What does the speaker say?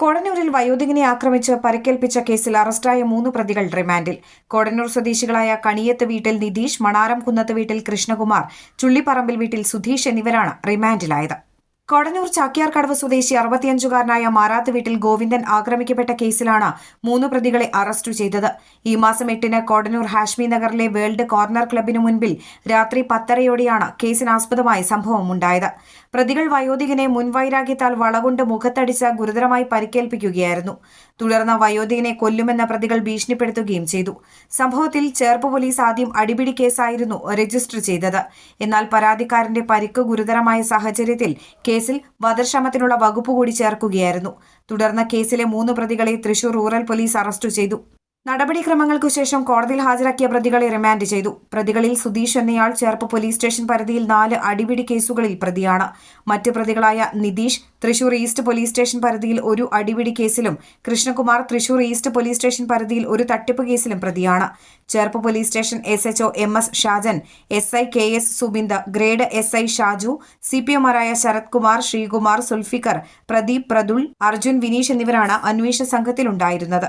കോടന്നൂരിൽ വയോധികനെ ആക്രമിച്ച് പരിക്കേൽപ്പിച്ച കേസിൽ അറസ്റ്റായ മൂന്ന് പ്രതികൾ റിമാൻഡിൽ. കോടന്നൂർ സ്വദേശികളായ കണിയത്ത് വീട്ടിൽ നിതീഷ് മണാരം കുന്നത്ത് വീട്ടിൽ കൃഷ്ണകുമാർ ചുള്ളിപ്പറമ്പിൽ വീട്ടിൽ സുധീഷ് എന്നിവരാണ് റിമാൻഡിലായത്. കോടന്നൂർ ചാക്യാർകടവ് സ്വദേശി അറുപത്തിയഞ്ചുകാരനായ മാറാത്ത് വീട്ടിൽ ഗോവിന്ദൻ ആക്രമിക്കപ്പെട്ട കേസിലാണ് മൂന്ന് പ്രതികളെ അറസ്റ്റ് ചെയ്തത്. ഈ മാസം എട്ടിന് കോടന്നൂർ ഹാഷ്മി നഗറിലെ വേൾഡ് കോർണർ ക്ലബിനു മുൻപിൽ രാത്രി പത്തരയോടെയാണ് കേസിനാസ്പദമായ സംഭവമുണ്ടായത് പ്രതികൾ വയോധികനെ മുൻവൈരാഗ്യത്താൽ വളകൊണ്ട് മുഖത്തടിച്ച് ഗുരുതരമായി പരിക്കേൽപ്പിക്കുകയായിരുന്നു. തുടർന്ന് വയോധികനെ കൊല്ലുമെന്ന പ്രതികൾ ഭീഷണിപ്പെടുത്തുകയും ചെയ്തു. സംഭവത്തിൽ ചേർപ്പ് പോലീസ് ആദ്യം അടിപിടി കേസായിരുന്നു രജിസ്റ്റർ ചെയ്തത്. എന്നാൽ പരാതിക്കാരന്റെ പരിക്ക് ഗുരുതരമായ സാഹചര്യത്തിൽ കേസിൽ വധശ്രമത്തിനുള്ള വകുപ്പ് കൂടി ചേർക്കുകയായിരുന്നു. തുടർന്ന് കേസിലെ മൂന്ന് പ്രതികളെ തൃശൂർ റൂറൽ പോലീസ് അറസ്റ്റ് ചെയ്തു. നടപടിക്രമങ്ങൾക്കു ശേഷം കോടതിയിൽ ഹാജരാക്കിയ പ്രതികളെ റിമാൻഡ് ചെയ്തു. പ്രതികളിൽ സുധീഷ് എന്നയാൾ ചേർപ്പ് പോലീസ് സ്റ്റേഷൻ പരിധിയിൽ നാല് അടിപിടി കേസുകളിൽ പ്രതിയാണ്. മറ്റ് പ്രതികളായ Nitheesh Thrissur east police station പരിധിയിൽ ഒരു അടിപിടി കേസിലും Krishnakumar Thrissur east police station പരിധിയിൽ ഒരു തട്ടിപ്പ് കേസിലും പ്രതിയാണ്. Cherpu police station S HO M S Shajan S I K S Subind grade S I Shaju C P എമാരായ Sarath Kumar Sreekumar Sulfikar Pradeep Prathul Arjun Vineesh എന്നിവരാണ് അന്വേഷണ സംഘത്തിലുണ്ടായിരുന്നത്.